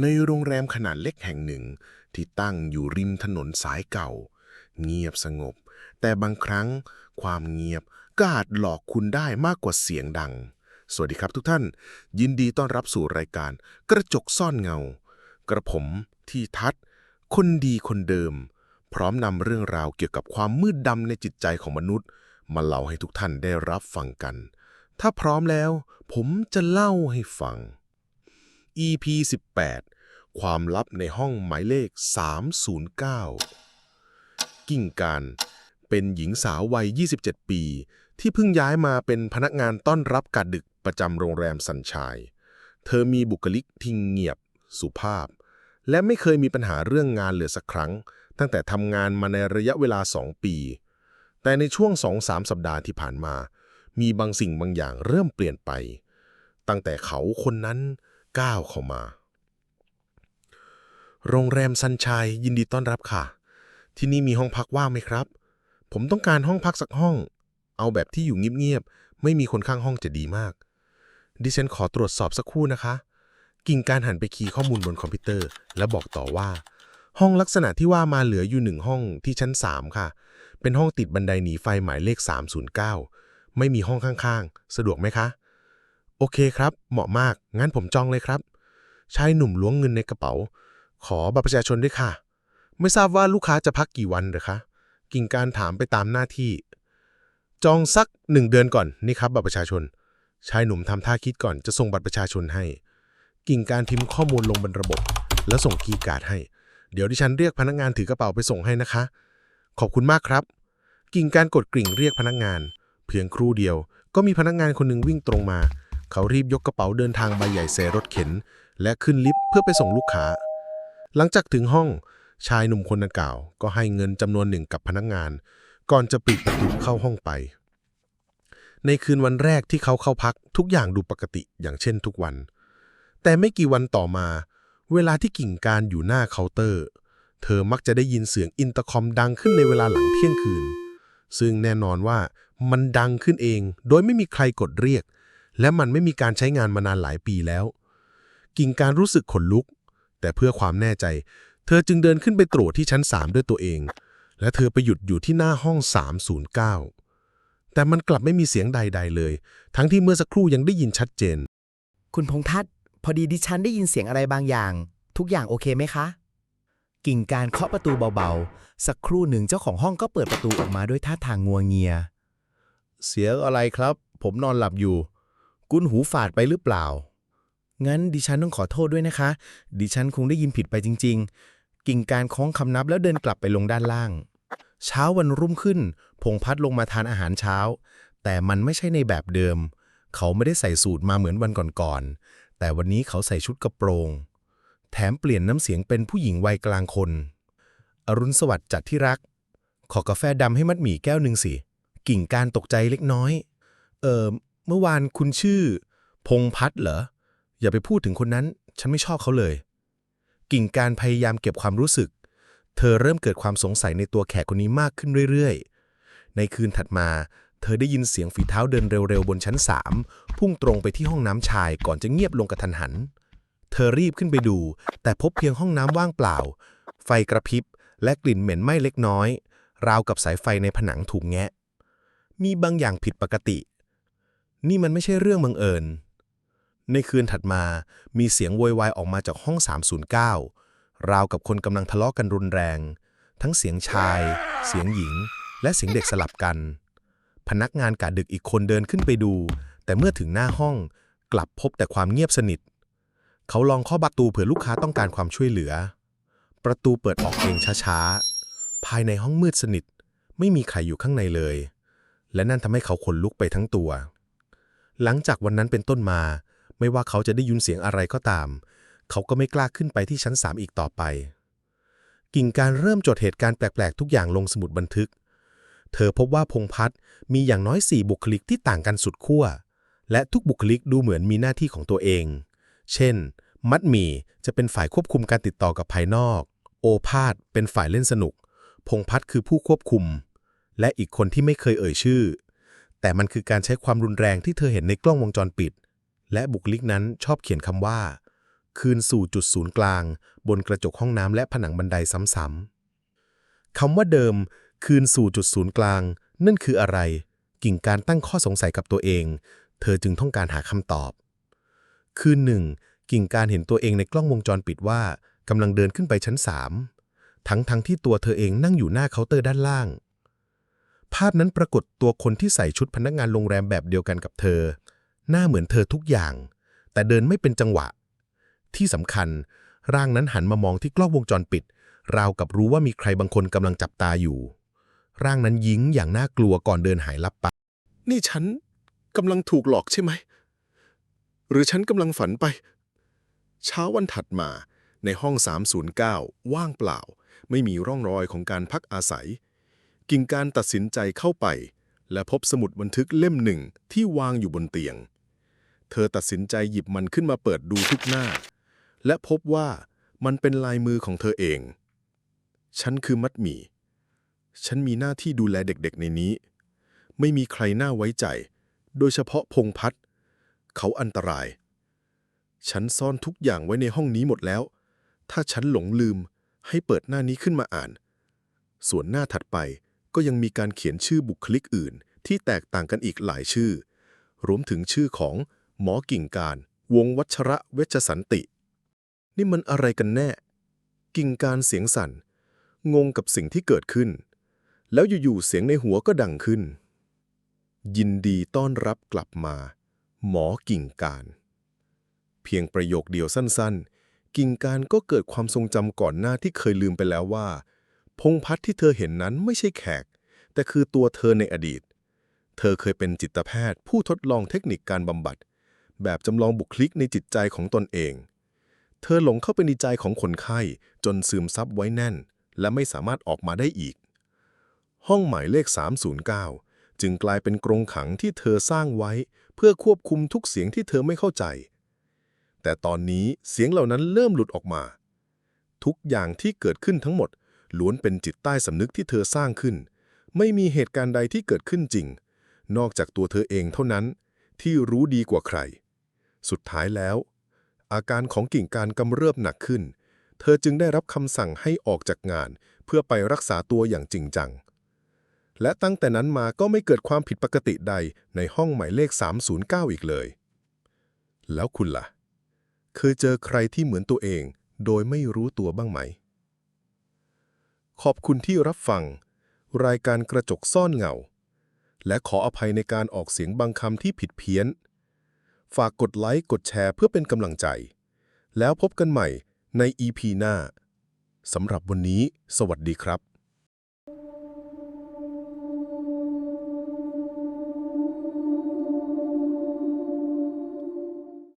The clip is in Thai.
ในโรงแรมขนาดเล็กแห่งหนึ่ง ที่ตั้งอยู่ริมถนนสายเก่า เงียบสงบ แต่บางครั้งความเงียบก็อาจหลอกคุณได้มากกว่าเสียงดัง สวัสดีครับทุกท่าน ยินดีต้อนรับสู่รายการกระจกซ่อนเงา กระผมที่ทัดคนดีคนเดิม พร้อมนำเรื่องราวเกี่ยวกับความมืดดำในจิตใจของมนุษย์ มาเล่าให้ทุกท่านได้รับฟังกัน ถ้าพร้อมแล้ว ผมจะเล่าให้ฟัง EP 18 ความลับในห้องหมายเลข 309 กิ่งการเป็นหญิงสาววัย 27 ปี ที่เพิ่งย้ายมาเป็นพนักงานต้อนรับกาดึกประจำโรงแรมสัญชัยเธอมีบุคลิกที่เงียบ สุภาพ และไม่เคยมีปัญหาเรื่องงานเลยสักครั้ง ตั้งแต่ทำงานมาในระยะเวลา 2 ปี แต่ในช่วง 2-3 สัปดาห์ที่ผ่านมา มีบางสิ่งบางอย่างเริ่มเปลี่ยนไป ตั้งแต่เขาคนนั้น ก้าวเข้ามา โรงแรมซันชัยยินดีต้อนรับค่ะ ที่นี่มีห้องพักว่างไหมครับ ผมต้องการห้องพักสักห้อง เอาแบบที่อยู่เงียบๆ ไม่มีคนข้างห้องจะดีมาก ดิฉันขอตรวจสอบสักครู่นะคะ กิ่งการหันไปคีย์ข้อมูลบนคอมพิวเตอร์ และบอกต่อว่า ห้องลักษณะที่ว่ามาเหลืออยู่หนึ่งห้องที่ชั้น 3 ค่ะ เป็นห้องติดบันไดหนีไฟหมายเลข 309 ไม่มีห้องข้างๆ สะดวกไหมคะ โอเคครับ เหมาะมาก งั้นผมจองเลยครับ ชายหนุ่มล้วงเงินในกระเป๋า ขอบัตรประชาชนด้วยค่ะ ไม่ทราบว่าลูกค้าจะพักกี่วันหรือคะ กิ่งการถามไปตามหน้าที่ จองสักหนึ่งเดือนก่อน นี่ครับบัตรประชาชน ชายหนุ่มทำท่าคิดก่อนจะส่งบัตรประชาชนให้ กิ่งการพิมพ์ข้อมูลลงบนระบบ แล้วส่งคีย์การ์ดให้ เดี๋ยวดิฉันเรียกพนักงานถือกระเป๋าไปส่งให้นะคะ ขอบคุณมากครับ กิ่งการกดกริ่งเรียกพนักงาน เพียงครู่เดียว ก็มีพนักงานคนหนึ่งวิ่งตรงมา เขารีบยกกระเป๋าเดินทางใบใหญ่เซรถเข็น และขึ้นลิฟต์เพื่อไปส่งลูกค้า หลังจากถึงห้องชายหนุ่มคนดังกล่าว ก็ให้เงินจำนวนหนึ่งกับพนักงาน ก่อนจะปิดประตูเข้าห้องไป ในคืนวันแรกที่เขาเข้าพักทุกอย่างดูปกติอย่างเช่นทุกวัน แต่ไม่กี่วันต่อมา เวลาที่กิ่งการอยู่หน้าเคาน์เตอร์ เธอมักจะได้ยินเสียงอินเตอร์คอมดังขึ้นในเวลาหลังเที่ยงคืน ซึ่งแน่นอนว่ามันดังขึ้นเอง โดยไม่มีใครกดเรียก และมันไม่มีการใช้งานมานานหลายปีแล้ว กิ่งการรู้สึกขนลุก แต่เพื่อความแน่ใจ เธอจึงเดินขึ้นไปตรวจที่ชั้น 3 ด้วยตัวเอง และเธอไปหยุดอยู่ที่หน้าห้อง 309 แต่มันกลับไม่มีเสียงใด ๆ เลย ทั้งที่เมื่อสักครู่ยังได้ยินชัดเจน คุณพงษ์ทัศน์พอดีดิฉันได้ยินเสียงอะไรบางอย่าง ทุกอย่างโอเคไหมคะ กิ่งการเคาะประตูเบาๆ สักครู่หนึ่งเจ้าของห้องก็เปิดประตูออกมาด้วยท่าทางงัวเงีย เสียงอะไรครับ ผมนอนหลับอยู่ กุนหูฝาดไปหรือเปล่า งั้นดิฉันต้องขอโทษด้วยนะคะ ดิฉันคงได้ยินผิดไปจริง ๆ กิ่งการคล้องคำนับแล้วเดินกลับไปลงด้านล่าง เช้าวันรุ่งขึ้น พงษ์พัดลงมาทานอาหารเช้า แต่มันไม่ใช่ในแบบเดิม เขาไม่ได้ใส่สูตรมาเหมือนวันก่อนๆ แต่วันนี้เขาใส่ชุดกระโปรง แถมเปลี่ยนน้ำเสียงเป็นผู้หญิงวัยกลางคน อรุณสวัสดิ์จัดที่รัก ขอกาแฟดำให้มัดหมี่แก้วหนึ่งสิ กิ่งการตกใจเล็กน้อย เออ เมื่อวานคุณชื่อ พงษ์พัฒน์เหรอ อย่าไปพูดถึงคนนั้น ฉันไม่ชอบเขาเลย กิ่งการพยายามเก็บความรู้สึก เธอเริ่มเกิดความสงสัยในตัวแขกคนนี้มากขึ้นเรื่อยๆ ในคืนถัดมา เธอได้ยินเสียงฝีเท้าเดินเร็วๆ บนชั้นสามพุ่งตรงไปที่ห้องน้ำชายก่อนจะเงียบลงกระทันหัน เธอรีบขึ้นไปดู แต่พบเพียงห้องน้ำว่างเปล่า ไฟกระพริบ และกลิ่นเหม็นไหม้เล็กน้อย ราวกับสายไฟในผนังถูกแงะ มีบางอย่างผิดปกติ นี่มันไม่ใช่เรื่องบังเอิญ ในคืนถัดมามีเสียงโวยวายออกมาจากห้อง 309 ราวกับคนกำลังทะเลาะกันรุนแรง ทั้งเสียงชาย เสียงหญิง และเสียงเด็กสลับกัน พนักงานกะดึกอีกคนเดินขึ้นไปดู แต่เมื่อถึงหน้าห้องกลับพบแต่ความเงียบสนิท เขาลองเคาะประตูเผื่อลูกค้าต้องการความช่วยเหลือ ประตูเปิดออกเองช้าๆ ภายในห้องมืดสนิท ไม่มีใครอยู่ข้างในเลย และนั่นทำให้เขาขนลุกไปทั้งตัว หลังจากวันนั้นเป็นต้นมา ไม่ว่าเขาจะได้ยินเสียงอะไรก็ตาม เขาก็ไม่กล้าขึ้นไปที่ชั้นสามอีกต่อไป กิ่งการเริ่มจดเหตุการณ์แปลกๆ ทุกอย่างลงสมุดบันทึก เธอพบว่าพงพัฒน์มีอย่างน้อยสี่บุคลิกที่ต่างกันสุดขั้ว และทุกบุคลิกดูเหมือนมีหน้าที่ของตัวเอง เช่น มัดหมี่จะเป็นฝ่ายควบคุมการติดต่อกับภายนอก โอภาสเป็นฝ่ายเล่นสนุก พงพัฒน์คือผู้ควบคุม และอีกคนที่ไม่เคยเอ่ยชื่อ แต่มันคือการใช้ความรุนแรงที่เธอเห็นในกล้องวงจรปิด และบุคลิกนั้นชอบเขียนคำว่า คืนสู่จุดศูนย์กลาง บนกระจกห้องน้ำและผนังบันไดซ้ำๆคำว่าเดิม คืนสู่จุดศูนย์กลาง นั่นคืออะไร กิ่งการตั้งข้อสงสัยกับตัวเอง เธอจึงต้องการหาคำตอบ คืนหนึ่งกิ่งการเห็นตัวเองในกล้องวงจรปิดว่ากำลังเดินขึ้นไปชั้นสามทั้งทั้งที่ตัวเธอเองนั่งอยู่หน้าเคาน์เตอร์ด้านล่างาพนั้นปรากฏตัวคนที่ใส่ชุดพนักงานโรงแรมแบบเดียวกันกับเธอ หน้าเหมือนเธอทุกอย่าง แต่เดินไม่เป็นจังหวะ ที่สำคัญ ร่างนั้นหันมามองที่กล้องวงจรปิด ราวกับรู้ว่ามีใครบางคนกำลังจับตาอยู่ ร่างนั้นยิ้งอย่างน่ากลัวก่อนเดินหายลับไป นี่ฉันกำลังถูกหลอกใช่ไหม หรือฉันกำลังฝันไป เช้าวันถัดมาในห้อง 309 ว่างเปล่า ไม่มีร่องรอยของการพักอาศัย กิ่งการตัดสินใจเข้าไป และพบสมุดบันทึกเล่มหนึ่งที่วางอยู่บนเตียง เธอตัดสินใจหยิบมันขึ้นมาเปิดดูทุกหน้า และพบว่ามันเป็นลายมือของเธอเอง ฉันคือมัดหมี่ ฉันมีหน้าที่ดูแลเด็กๆในนี้ ไม่มีใครน่าไว้ใจ โดยเฉพาะพงพัฒเขาอันตราย ฉันซ่อนทุกอย่างไว้ในห้องนี้หมดแล้ว ถ้าฉันหลงลืมให้เปิดหน้านี้ขึ้นมาอ่าน ส่วนหน้าถัดไป ก็ยังมีการเขียนชื่อบุคลิกอื่น ที่แตกต่างกันอีกหลายชื่อ รวมถึงชื่อของหมอกิ่งการ วงวัชระเวชสันติ นี่มันอะไรกันแน่ กิ่งการเสียงสั่น งงกับสิ่งที่เกิดขึ้น แล้วอยู่ๆเสียงในหัวก็ดังขึ้น ยินดีต้อนรับกลับมา หมอกิ่งการ เพียงประโยคเดียวสั้นๆ กิ่งการก็เกิดความทรงจำก่อนหน้าที่เคยลืมไปแล้วว่า พงพัฒน์ที่เธอเห็นนั้นไม่ใช่แขก แต่คือตัวเธอในอดีต เธอเคยเป็นจิตแพทย์ผู้ทดลองเทคนิคการบำบัด แบบจำลองบุคลิกในจิตใจของตนเอง เธอหลงเข้าไปในใจของคนไข้จนซึมซับไว้แน่น และไม่สามารถออกมาได้อีก ห้องหมายเลข 309 จึงกลายเป็นกรงขังที่เธอสร้างไว้ เพื่อควบคุมทุกเสียงที่เธอไม่เข้าใจ แต่ตอนนี้เสียงเหล่านั้นเริ่มหลุดออกมา ทุกอย่างที่เกิดขึ้นทั้งหมด ล้วนเป็นจิตใต้สำนึกที่เธอสร้างขึ้น ไม่มีเหตุการณ์ใดที่เกิดขึ้นจริง นอกจากตัวเธอเองเท่านั้น ที่รู้ดีกว่าใคร สุดท้ายแล้ว อาการของกิ่งการกำเริบหนักขึ้น เธอจึงได้รับคำสั่งให้ออกจากงาน เพื่อไปรักษาตัวอย่างจริงจัง และตั้งแต่นั้นมาก็ไม่เกิดความผิดปกติใดในห้องหมายเลข 309 อีกเลย แล้วคุณล่ะ เคยเจอใครที่เหมือนตัวเองโดยไม่รู้ตัวบ้างไหม ขอบคุณที่รับฟัง รายการกระจกซ่อนเงา และขออภัยในการออกเสียงบางคำที่ผิดเพี้ยน ฝากกดไลค์กดแชร์เพื่อเป็นกำลังใจ แล้วพบกันใหม่ใน EP หน้าสำหรับวันนี้ สวัสดีครับ